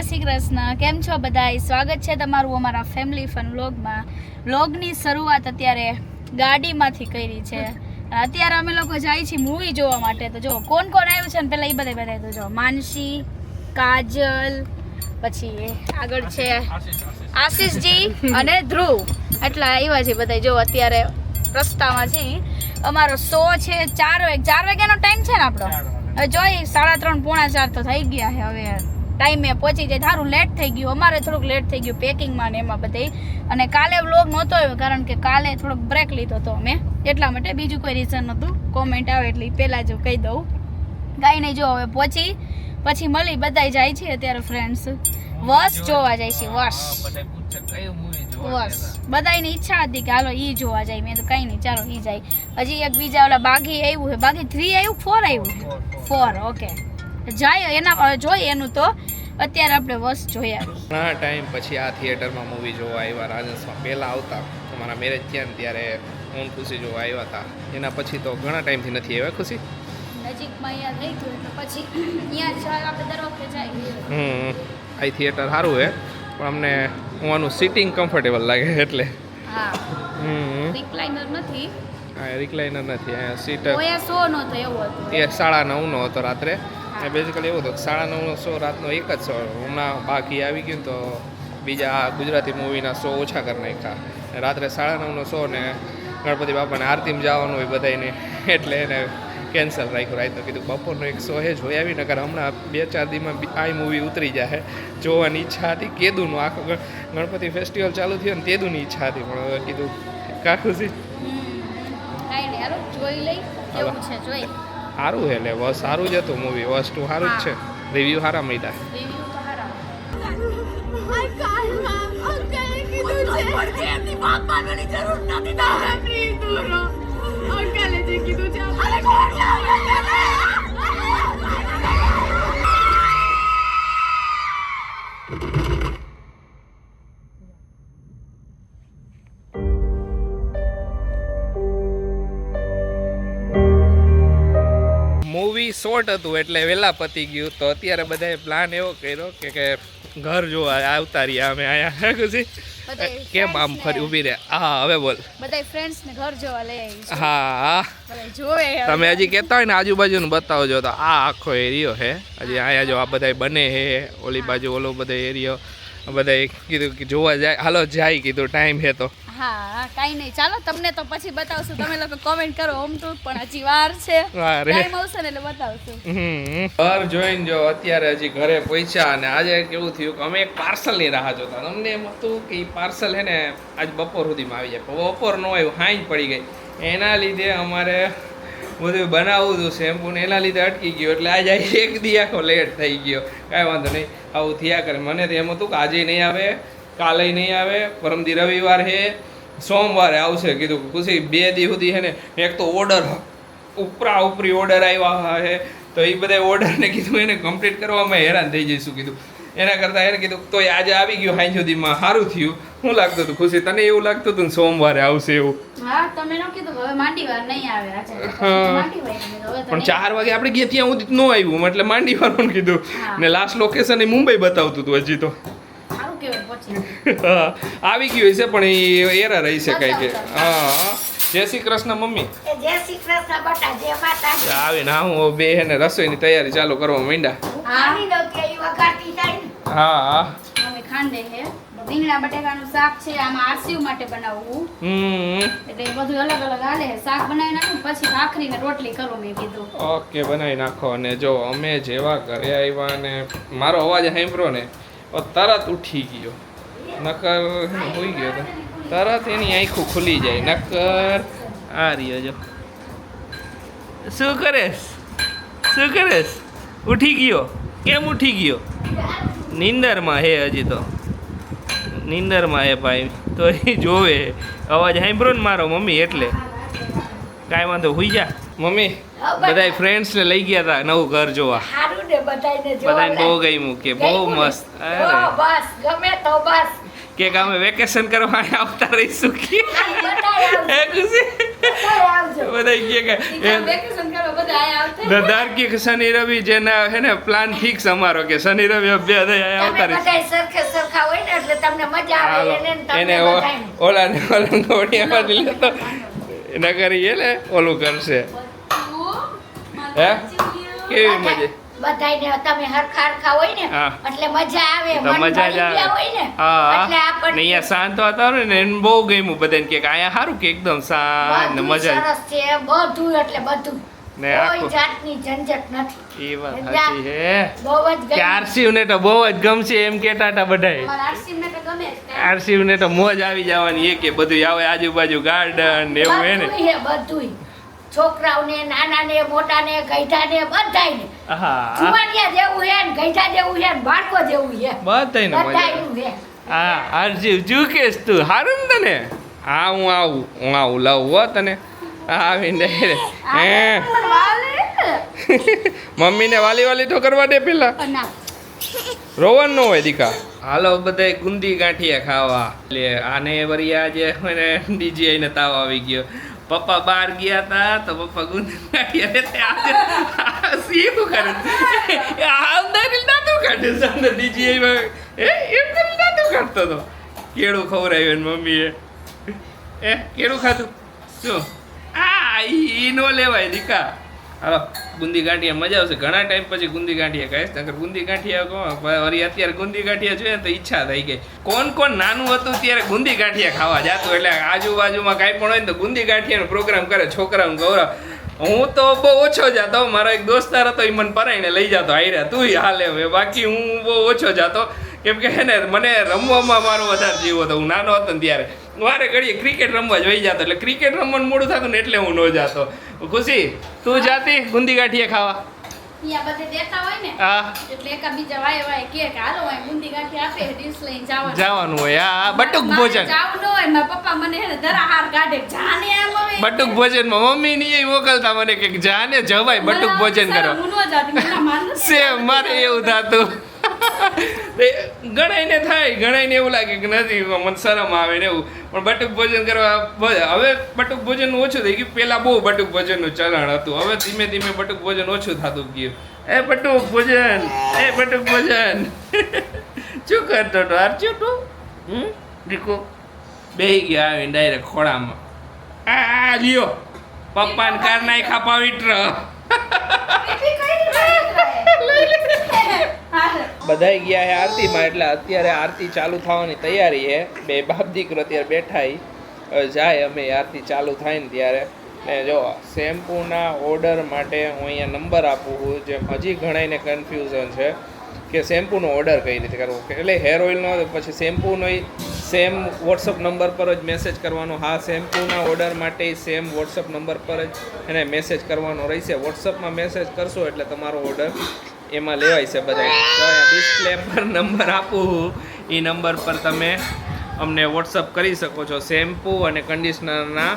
જય શ્રી કૃષ્ણ. કેમ છો બધાય? સ્વાગત છે તમારું અમારા ફેમિલી ફન વ્લોગમાં વ્લોગની શરૂઆત અત્યારે ગાડીમાંથી કરી છે. અત્યારે અમે લોકો જાય છીએ મૂવી જોવા માટે. તો જો કોણ કોણ આવ્યું છે ને પહેલાં એ બધા બતાવી દો જો. માનસી કાજલ પછી આગળ છે આશીષજી અને ધ્રુવ. એટલા આવ્યા છે બધા જો અત્યારે રસ્તામાં છે. અમારો શો છે ચાર વાગે ચાર વાગ્યાનો ટાઈમ છે ને આપણો? હવે જોઈએ સાડા ત્રણ પોણા ચાર તો થઈ ગયા છે હવે. ટાઈમે પહોંચી જાય. સારું લેટ થઈ ગયું. અમારે થોડુંક લેટ થઈ ગયું પેકિંગમાં ને એમાં બધે. અને કાલે વ્લોગ નહોતો આવ્યો કારણ કે કાલે થોડોક બ્રેક લીધો હતો અમે. એટલા માટે બીજું કોઈ રીઝન નહોતું. કોમેન્ટ આવે એટલે પહેલાં જ કહી દઉં. કાંઈ નહીં જો હવે પહોંચી. પછી મળી બધાય જાય છે અત્યારે ફ્રેન્ડ્સ વસ જોવા જાય છે વસ બસ બધાની ઈચ્છા હતી કે હાલો ઈ જોવા જાય. મેં તો કઈ નહીં ચાલો ઈ જાય. હજી એક બીજા ઓલા બાઘી આવ્યું છે. બાઘી થ્રી આવ્યું ફોર આવ્યું? ફોર ઓકે જાય એના જોઈએ એનું તો. અત્યારે આપણે વસ જોયા. ઘણા ટાઈમ પછી આ થિયેટરમાં મૂવી જોવા આવ્યા રાજસ્થાન પહેલાં આવતા. અમારા મેરેજ થયા ને ત્યારે હું ખુશી જોવા આવ્યા હતા. એના પછી તો ઘણા ટાઈમથી નથી આવ્યા ખુશી? નજીકમાં અહીંયા થઈ ગયું તો પછી અહીંયા આપણે દર વખતે જાય. હમ આ થિયેટર સારું છે પણ અમને હું આનું સિટિંગ કમ્ફર્ટેબલ લાગે એટલે. હા. હમ. રિક્લાઇનર નથી. આ રિક્લાઇનર નથી અહીંયા સીટ ઓયા સો એવું હતું. એ સાડા નવનો હતો રાત્રે. અને બેઝિકલી એવું હતું સાડા નવનો શો રાતનો એક જ શો હમણાં બાકી આવી ગયું તો બીજા ગુજરાતી મૂવીના શો ઓછા કરી નાખ્યા. રાત્રે સાડા નવનો શો ને ગણપતિ બાપાને આરતીમાં જવાનું હોય બધાને એટલે એને કેન્સલ રાખ્યું. રાખ્યું કીધું બપોરનો એક શો હે જોઈ આવી નગર હમણાં બે ચાર દીમાં આ મૂવી ઉતરી જાય જોવાની ઈચ્છા હતી કેદુનું. આખો ગણપતિ ફેસ્ટિવલ ચાલુ થયો ને તેદુની ઈચ્છા હતી. પણ કીધું કાકુસી જોઈ લઈ. છે? જોઈ. સારું છે એટલે બસ સારું જ હતું મૂવી વસ્તુ સારું જ છે. રિવ્યૂ સારા મળ્યા. રિવ્યુ તો સારા શોર્ટ હતું એટલે વહેલા પતી ગયું. તો અત્યારે બધાએ પ્લાન એવો કર્યો કે કે ઘર જોવા આવતા રહ્યા અમે આયા. ખુશી? કેમ આમ ફરી ઊભી રહે હા હવે બોલ. બધાય ફ્રેન્ડ્સ ને ઘર જોવા લઈ આવી હા જોવે તમે હજી કહેતા હોય ને આજુબાજુનું બતાવજો. તો આ આખો એરિયો હે. હજી આયા જો આ બધાય બને હે. ઓલી બાજુ ઓલો બધો એરિયો બધાય કીધું કે જોવા જાય. હાલો જાય કીધું. ટાઈમ હે તો. હા કાંઈ નહીં. ચાલો તમને તો પછી બતાવશું. તમે લોકો કોમેન્ટ કરો ઓમ તો પણ હજી વાર છે. ટાઈમ આવશે ને એટલે બતાવશું. ઘર જોઈને જો અત્યારે હજી ઘરે પહોંચ્યા અને આજે કેવું થયું કે અમે એક પાર્સલની રાહ જોતા. અમને એમ હતું કે એ પાર્સલ હે ને આજ બપોર સુધીમાં આવી જાય. બપોર ન આવ્યું હાંજ પડી ગઈ. એના લીધે અમારે બધું બનાવવું હતું શેમ્પૂ ને એના લીધે અટકી ગયો. એટલે આજે એક દી આખો લેટ થઈ ગયો. કાંઈ વાંધો નહીં આવું થયા કરે. મને તો એમ હતું કે આજે નહીં આવે કાલે નહીં આવે. પરમદી રવિવાર હે. સોમવારે આવશે કીધું ખુશી બે દી સુધી હે ને એક તો ઓર્ડર ઉપરા ઉપરી ઓર્ડર આવ્યા હે. તો એ બધા ઓર્ડરને કીધું એને કમ્પ્લીટ કરવામાં હેરાન થઈ જઈશું કીધું. એના કરતાં એને કીધું તોય આજે આવી ગયું હાઈ સુધીમાં સારું થયું. શું લાગતું હતું ખુશી તને એવું લાગતું હતું સોમવારે આવશે એવું? હા તમે ન કીધું હવે નહીં આવે હા. તો પણ ચાર વાગે આપણે ગયા ત્યાં સુધી ન આવ્યું એટલે માંડી પણ કીધું ને લાસ્ટ લોકેશન એ મુંબઈ બતાવતું હતું હજી તો સારું કહેવાય પછી હા, આવી ગયું હશે પણ એ એરા રહી છે કઈ કે. હા જય શ્રી કૃષ્ણ મમ્મી. જય શ્રી કૃષ્ણ બટા જય માતાજી. આવીને ના હું બે હે ને રસોઈની તૈયારી ચાલુ કરવા માંડ્યા. હા. હા ખાંડે હે. રીંગણા બટેકાનું શાક છે આમાં આરસીયુ માટે બનાવવું. હમ. એટલે એ બધું અલગ અલગ હાલે. શાક બનાવી નાખું પછી ભાખરી ને રોટલી કરો મેં કીધું. ઓકે બનાવી નાખો. અને જો અમે જેવા ઘરે આવ્યા ને મારો અવાજ સાંભળ્યો ને તરત ઉઠી ગયો. નકર હોઈ ગયો તો. તરત એની આંખો ખુલી જાય નકર આ રહ્યો જો. શું કરેશ? શું કરેશ? ઉઠી ગયો. કેમ ઉઠી ગયો? નિંદરમાં હે હજી તો. નિંદરમાં હે ભાઈ. તો એ જોવે. અવાજ સાંભળ્યો ને મારો મમ્મી એટલે. કાંઈ વાંધો હુઈ જા. મમ્મી બધાય ફ્રેન્ડ્સ ને લઈ ગયા હતા નવું ઘર જોવા. બધાને બહુ ગઈ ગમ્યું કે બહુ મસ્ત. અરે. બસ. ગમે તો બસ. કે અમે વેકેશન કરવા આવતા રહીશું કે? બધા કે કે શનિ રવિ જેના હે ને પ્લાન ફિક્સ અમારો કે શનિ રવિ બે આવતા રહીશું. ને એને ઓલા લેતો ને ઓલું કરશે. હે? કેવી મજા? બધાયને તમે હરખા હરખા હોય ને એટલે મજા આવે મજા જ ભળી ને આવે એટલે આપણને અહીંયા શાંત વાતાવરણ ને એને બહુ ગમ્યું બધાને કે અહીંયા સારું કે એકદમ શાંત મજા સરસ છે બધું એટલે બધું. ને કોઈ આખું- જાતની ઝંઝટ નથી. એ વાત સાચી હે બહુ જ કે આરસીવ ને તો બહુ જ ગમશે એમ કેતા હતા બધાય. અમારા આરસીમને તો ગમે આરસીવ ને. તો મોજ આવી જવાની એ કે બધું આવે આજુબાજુ ગાર્ડન ને એવું હે ને. બધુંય. છોકરાઓને નાનાને મોટાને ગઈઢાને બધાને જુવાનિયા જેવું છે ને ગઈઢા જેવું છે ને બાળકો જેવું છે. બધાય ને મજા આવે. બધાયનું હે હા આરજીવ ચૂકેશ તું? હારું ને તને? હા હું આવું હું આવું લાવું હો તને. આવીને. હે. મમ્મીને વાલી વાલી તો કરવા દે પેલા. રોવન નો. હોય દીકા. હાલો બધાય ગુંદી ગાંઠિયા ખાવા. લે આને વરી આજે મને ડીજી આઈને તાવ આવી ગયો. પપ્પા બહાર ગયા હતા તો પપ્પા ગુંદી સીવું કરે? આવનારી દાંતું કાઢે ડીજી આવ્યા એ એમ કરી દાંતું કાઢતો હતો કેળું ખવડાવ્યું ને મમ્મીએ. એ કેળું ખાધું? શું? આ ઈ નો લેવાય દીકા. હાલો ગુંદી ગાંઠિયા મજા આવશે. ઘણા ટાઈમ પછી ગુંદી ગાંઠિયા ખાઈશ નકર ગુંદી ગાંઠિયા કહો વળી અત્યારે ગુંદી ગાંઠિયા જોઈએ તો ઈચ્છા થઈ ગઈ. કોણ કોણ નાનું હતું ત્યારે ગુંદી ગાંઠિયા ખાવા જાતું? એટલે આજુબાજુમાં કાંઈ પણ હોય ને તો ગુંદી ગાંઠિયાનો પ્રોગ્રામ કરે, છોકરાઓને ગૌરવ. હું તો બહુ ઓછો જાતો મારો એક દોસ્તાર હતો એ મને પરાઈને લઈ જતો. હાર્યા તું હાલે હવે. બાકી હું બહુ ઓછો જાતો. કેમ કે હે ને, મને રમવામાં મારો વધારે જીવો હતો. હું નાનો હતો ને ત્યારે. વારે ઘડીએ ક્રિકેટ રમવા જોઈ જતો એટલે ક્રિકેટ રમવાનું મોડું થતું ને એટલે હું ન જાતો. ખુશી તું જાતી ગુંદી ગાંઠિયા ખાવા? જવાનું. હોય હા બટુક ભોજન. બટુક ભોજનમાં મમ્મી ની એ મોકલતા મને કે જાને જવાય બટુક ભોજન કરો. સેમ મારે એવું થતું. ગણાઈને થાય ગણાઈને એવું લાગે કે નથી મને શરમ આવે ને એવું. પણ બટુક ભોજન કરવા હવે બટુક ભોજન ઓછું થઈ ગયું. પહેલાં બહુ બટુક ભોજનનું ચલણ હતું. હવે ધીમે ધીમે બટુક ભોજન ઓછું થતું ગયું. એ બટુક ભોજન એ બટુક ભોજન. શું કરતો હતો? આરચ્યું તું હમ? દીકો બેહી ગયા આવીને ડાયરેક્ટ ખોળામાં. આ લ્યો. પપ્પાને કાર નાખ્યા પવિત્ર. એટલી કઈ હાલે. બધાય ગયા છે આરતીમાં, એટલે અત્યારે આરતી ચાલુ થવાની તૈયારી છે બે બાપ દીકરો અત્યારે બેઠા જાય અમે આરતી ચાલુ થાય ને ત્યારે. ને જો, શેમ્પૂના ઓર્ડર માટે હું અહીંયા નંબર આપું છું જેમ હજી ઘણાઈને કન્ફ્યુઝન છે કે શેમ્પૂનો ઓર્ડર કઈ રીતે કરવો. એટલે હેર ઓઇલનો પછી શેમ્પૂનો સેમ વોટ્સઅપ નંબર પર જ મેસેજ કરવાનો. હા, શેમ્પૂના ઓર્ડર માટે સેમ વોટ્સઅપ નંબર પર જ એને મેસેજ કરવાનો રહેશે. વોટ્સઅપમાં મેસેજ કરશો એટલે તમારો ઓર્ડર એમાં લેવાય છે બધા. તો ડિસ્પ્લે પર નંબર આપું એ નંબર પર તમે અમને વોટ્સઅપ કરી શકો છો શેમ્પૂ અને કન્ડિશનરના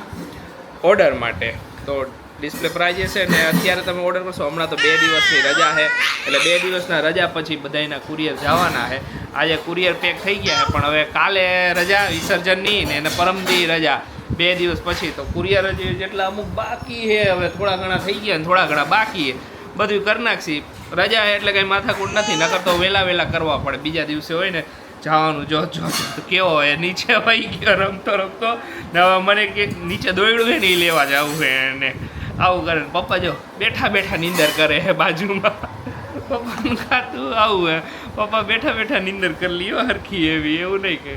ઓર્ડર માટે. તો ડિસ્પ્લે પર આવી જશે ને અત્યારે તમે ઓર્ડર કરશો, હમણાં તો બે દિવસની રજા છે. એટલે બે દિવસના રજા પછી બધાયના કુરિયર જવાના છે. આજે કુરિયર પેક થઈ ગયા છે, પણ હવે કાલે રજા, વિસર્જનની ને એને પરમદી રજા. બે દિવસ પછી તો કુરિયર જેટલા અમુક બાકી છે, હવે થોડા ઘણા થઈ ગયા ને થોડા ઘણા બાકી છે. બધું કરી નાખશી. રજા એટલે કંઈ માથાકૂટ નથી, નકર તો વહેલા વહેલા કરવા પડે. બીજા દિવસે હોય ને જવાનું, જો જો કેવો હોય નીચે ભાઈ ગયો રમતો રમતો. હવે મને કે નીચે દોડ્યું છે ને એ લેવા જવું છે એને. આવું કરે પપ્પા જો, બેઠા બેઠા નીંદર કરે હે બાજુમાં. પપ્પાનું ખાતું આવું હે. પપ્પા બેઠા બેઠા નીંદર કરી લ્યો હરખી એવી, એવું નહીં કે.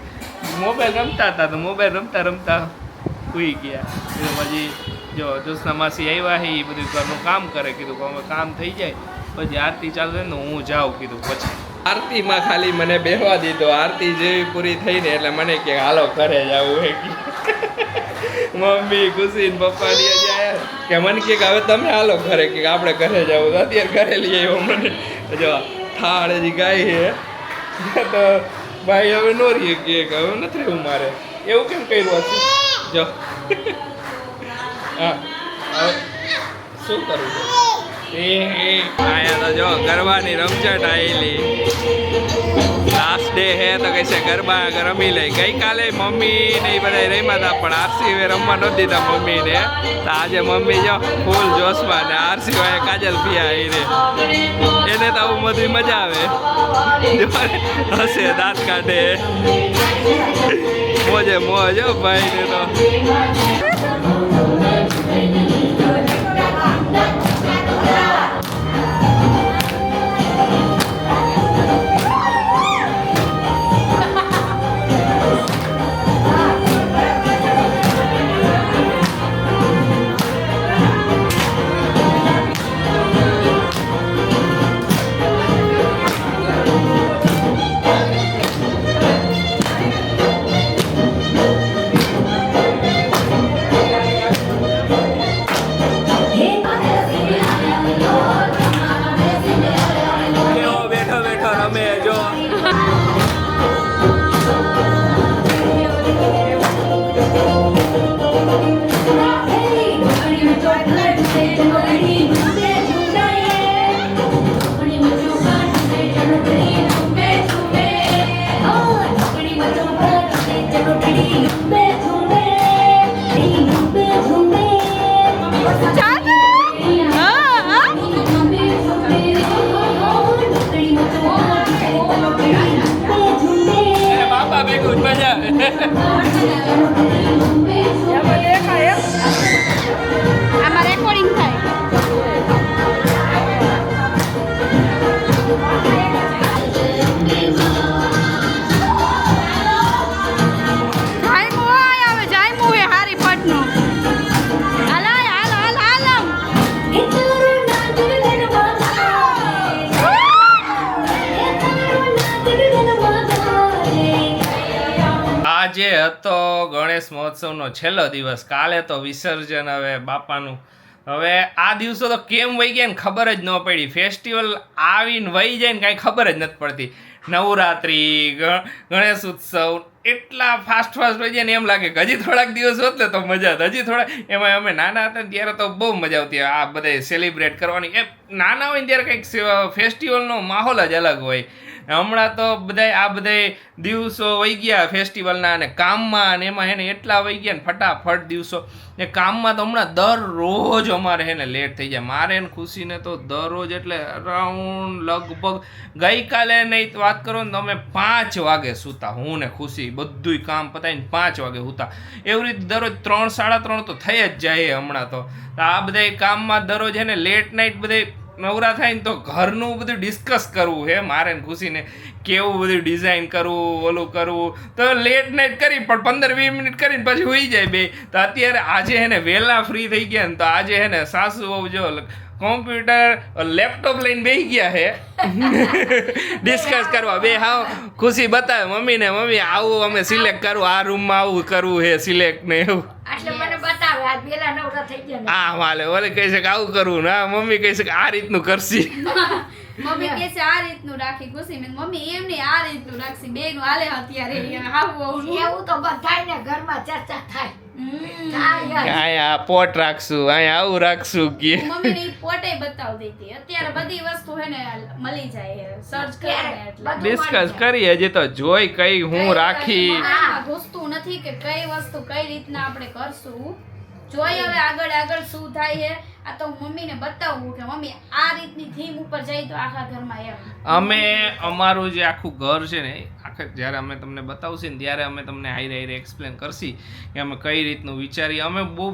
મોબાઈલ રમતા હતા તો મોબાઈલ રમતા રમતા સુઈ ગયા. પછી જો, જોસના માસી આવ્યા છે એ બધું ઘરનું કામ કરે, કીધું કે કામ થઈ જાય. પછી આરતી ચાલુ ને હું જાઉં કીધું પછી. આરતીમાં ખાલી મને બેહવા દીધો આરતી જેવી પૂરી થઈને એટલે મને કે હાલો ઘરે જવું હે. મમ્મી ખુશી ને પપ્પા લઈ જાય કે મને કે હવે તમે હાલો ઘરે કે આપણે ઘરે જવું અત્યારે ઘરે લઈ આવ્યો મને. જો, થાળ હજી ગાય છે. તો ભાઈ હવે નો રહીએ કે હવે નથી રહેવું મારે. એવું કેમ કર્યું હતું જો. હા, હવે શું કરવું? એ તો જો ગરબાની રમઝટ આવેલી લાસ્ટ ડે હે તો કહે ગરબા રમી લે. ગઈકાલે મમ્મી ને એ રમ્યા હતા પણ આરસી રમવા નહોતી દીધા મમ્મીને. તો આજે મમ્મી જો ફૂલ જોશમાં ને આરસી હોય કાજલ પિયા એને એને તો આવું બધી મજા આવે. હશે દાંત કાઢે. મોજે મોજ ભાઈ ને તો. Hello. હતો, ગણેશ મહોત્સવનો છેલ્લો દિવસ, કાલે તો વિસર્જન હવે બાપાનું. હવે આ દિવસો તો કેમ વહી ગયા ને ખબર જ ન પડી. ફેસ્ટિવલ આવીને વહી જાય ને કાંઈ ખબર જ નથી પડતી. નવરાત્રિ ગણેશ ઉત્સવ, એટલા ફાસ્ટ ફાસ્ટ વહી જાય ને એમ લાગે કે હજી થોડાક દિવસ હોત ને તો મજા આવત. હજી થોડા, એમાં અમે નાના હતા ત્યારે તો બહુ મજા આવતી. આ બધે સેલિબ્રેટ કરવાની. એ નાના હોય ને ત્યારે કંઈક ફેસ્ટિવલનો માહોલ જ અલગ હોય. હમણાં તો બધાય આ બધાય દિવસો વહી ગયા ફેસ્ટિવલના અને કામમાં અને એમાં હેને એટલા વહી ગયા ને ફટાફટ દિવસો. ને કામમાં તો હમણાં દરરોજ અમારે હેને લેટ થઈ જાય. મારે ને ખુશીને તો દરરોજ એટલે અરાઉન્ડ લગભગ ગઈકાલે નહીં વાત કરો ને તો અમે પાંચ વાગે સૂતા. હું ને ખુશી બધુંય કામ પતાવીને પાંચ વાગે સૂતા. એવી રીતે દરરોજ ત્રણ, સાડા ત્રણ તો થઈ જ જાય હમણાં તો. આ બધાય કામમાં દરરોજ એને લેટ નાઇટ બધે નવરા થાય ને તો ઘરનું બધું ડિસ્કસ કરવું હે, મારે ખુશીને કેવું બધું ડિઝાઇન કરવું, ઓલું કરવું. તો લેટ નાઇટ કરી, પણ પંદર વીસ મિનિટ કરીને પછી હોઈ જાય બે. તો અત્યારે આજે હેને વહેલા ફ્રી થઈ ગયા ને તો આજે હેને સાસુ બહુ જો કોમ્પ્યુટર લેપટોપ લઈને બેસી ગયા હે. ડિસ્કસ કરવા. બે, હા, ખુશી બતાવે. મમ્મીને મમ્મી, આવું અમે સિલેક્ટ કરવું આ રૂમમાં આવું કરવું હે સિલેક્ટ ને એવું. એટલે વાલે ઓલે કહે છે આવું કરવું ને મમ્મી કહી શકે આ રીતનું કરશી. મમ્મી કહે છે આ રીતનું રાખી ખુશી મેં મમ્મી એમ નહીં આ રીતનું રાખશી. બેનું હાલે અત્યારે એવું તો બધાયને ઘરમાં ચર્ચા થાય. હમ. થાય જ. અહીંયા પોટ રાખશું અહીંયા આવું રાખશું કે. મમ્મીને ઈ પોતે બતાવી અત્યારે બધી વસ્તુ હે ને મળી જાય સર્ચ ડિસ્કસ કરીએ. હજી તો જોઈ કઈ હું રાખી. વસ્તુ ઘૂસતું નથી કે કઈ વસ્તુ કઈ રીતના આપણે કરશું. જોઈ હવે આગળ આગળ શું થાય છે. આ તો મમ્મીને બતાવું કે મમ્મી, આ રીતની થીમ ઉપર જાય તો આખા ઘરમાં એમ. અમે અમારું જે આખું ઘર છે ને, આખા જ્યારે અમે તમને બતાવશે ને ત્યારે અમે તમને હાઈ રહી એક્સપ્લેન કરશી કે અમે કઈ રીતનું વિચારી અમે બહુ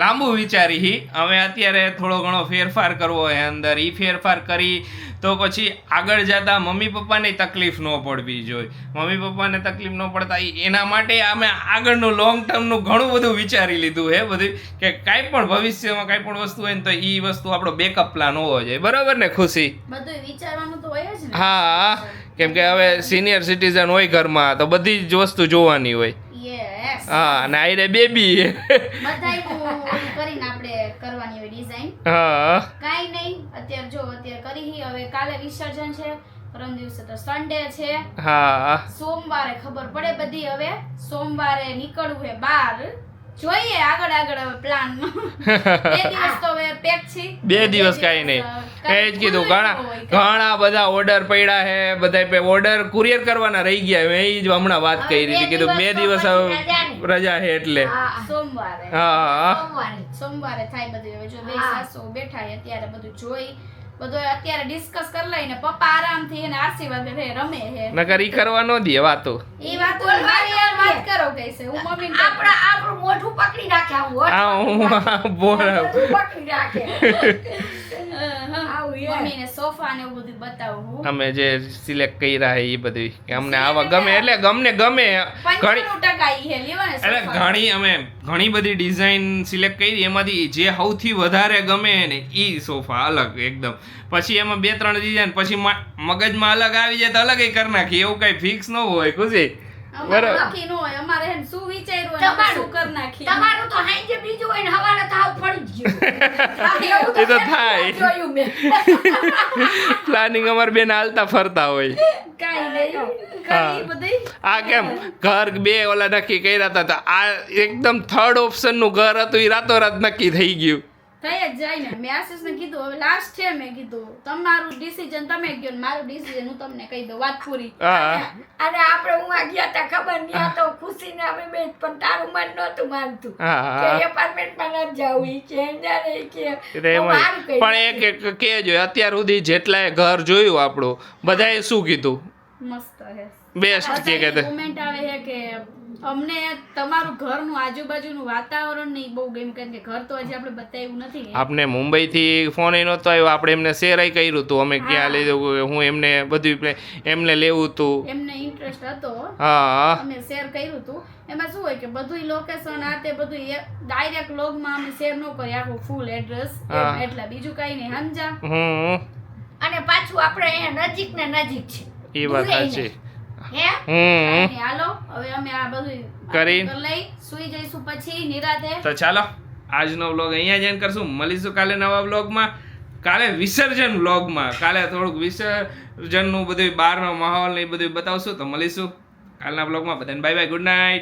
લાંબુ વિચારી અમે અત્યારે થોડો ઘણો ફેરફાર કરવો હોય અંદર. એ ફેરફાર કરી તો પછી આગળ જતા મમ્મી પપ્પાને તકલીફ ન પડવી જોઈએ મમ્મી પપ્પાને તકલીફ ન પડતા એના માટે અમે આગળનું લોંગ ટર્મનું ઘણું બધું વિચારી લીધું હે બધું. કે કાંઈ પણ ભવિષ્યમાં કાંઈ પણ વસ્તુ હોય ને તો એ વસ્તુ આપણો બેકઅપ પ્લાન હોવો જોઈએ. બરાબર ને ખુશી? બધું વિચારવાનું તો હોય જ હા કેમ કે હવે સિનિયર સિટીઝન હોય ઘરમાં તો બધી જ વસ્તુ જોવાની હોય. હા અને આઈને બેબી બધાય કરી કરવાની હોય ડિઝાઇન હા. કાંઈ નહીં અત્યારે જો અત્યારે કરી હી. હવે કાલે વિસર્જન છે પરમ દિવસે તો સન્ડે છે. હા. સોમવારે ખબર પડે બધી હવે. સોમવારે નીકળવું હે બાર. જોઈએ આગળ આગળ હવે પ્લાન બે દિવસ તો હવે પેક છે. બે દિવસ કાંઈ નહીં. એ જ કીધું ઘણા ઘણા બધા ઓર્ડર પડ્યા છે બધા ઓર્ડર કુરિયર કરવાના રહી ગયા મેં એ જ હમણાં વાત કરી હતી કીધું બે દિવસ હવે રજા હે એટલે. હા સોમવારે. હા હા સોમવારે સોમવારે થાય બધું. હવે જો બે સાસો બેઠા અત્યારે બધું જોઈ બધું અત્યારે ડિસ્કસ કરી લઈને પપ્પા આરામથી એને આશીર્વાદ રે રમે છે નકર ઈ કરવા ન દે વાતો. ઈ વાત મારી યાર વાત કરો કઈસે હું મમ્મી આપણા આપણું મોઢું પકડી રાખે હું. હા હું બોલ. પકડી રાખે. મમ્મીને સોફા ને એવું બધું બતાવું અમે જે સિલેક્ટ કર્યા હે એ બધું કે અમને આવા ગમે એટલે ગમને ગમે. ઘણી એટલે ઘણી અમે ઘણી બધી ડિઝાઇન સિલેક્ટ કરી એમાંથી જે સૌથી વધારે ગમે ને એ સોફા અલગ એકદમ. પછી એમાં બે ત્રણ ડિઝાઇન પછી મગજમાં અલગ આવી જાય તો અલગ કરી નાખી એવું કઈ ફિક્સ ન હોય ખુશી? બરાબર. નક્કી ન હોય અમારે હે શું વિચાર્યું હોય શું કરી નાખીએ? તમારું તો હાંજે બીજું હોય ને હવારે થાવ પડી ગયું. એ તો થાય. જોયું મેં. પ્લાનિંગ અમારે બેન હાલતા ફરતા હોય. કાંઈ નહીં. આ કેમ? ઘર બે ઓલા નક્કી કર્યા હતા તો આ એકદમ થર્ડ ઓપ્શનનું ઘર હતું એ રાતોરાત નક્કી થઈ ગયું. થઈ જ જાય ને મેં આશીષને કીધું હવે લાસ્ટ છે મેં કીધું. તમારું ડિસિઝન તમે ગયો મારું ડિસિઝન હું તમને કહી દઉં વાત પૂરી. અને આપણે હું ગયા તા ખબર નહીં આ તો ખુશીને અમે બે પણ તારું મન નહોતું માનતું. કે એપાર્ટમેન્ટમાં ન જવું ઈ કે અંદર કે. જ. પણ એક એક કહેજો અત્યાર સુધી જેટલાય ઘર જોયું આપણું બધાએ શું કીધું? મસ્ત હે. બેસ્ટ કે કે કોમેન્ટ આવે છે કે અમને તમારું ઘરનું આજુબાજુનું વાતાવરણ નહીં બહુ ગમ્યું કારણ કે ઘર તો હજી આપણે બતાવ્યું નથી આપને મુંબઈથી ફોન એ નહોતો આવ્યો આપણે એમને શેર કર્યું હતું અમે ક્યાં લીધું હું એમને બધું એમને લેવું હતું એમને ઇન્ટરેસ્ટ હતો. હા. અમે શેર કર્યું હતું એમાં શું હોય કે બધું લોકેશન આ તે બધું ડાયરેક્ટ લોગમાં અમે શેર ન કરી આખું ફૂલ એડ્રેસ. એટલે બીજું કઈ નહીં સમજા? અને પાછું આપણે અહીંયા નજીક ને નજીક છે. એ વાત દૂરે કરી. તો ચાલો આજનો વ્લોગ અહીંયા જ end કરશું. મળીશું કાલે નવા વ્લોગમાં કાલે વિસર્જન વ્લોગમાં કાલે થોડુંક વિસર્જનનું બધું બહારનો માહોલ ને એ બધું બતાવશું. તો મળીશું કાલના વ્લોગમાં બધાને બાય બાય ગુડ નાઇટ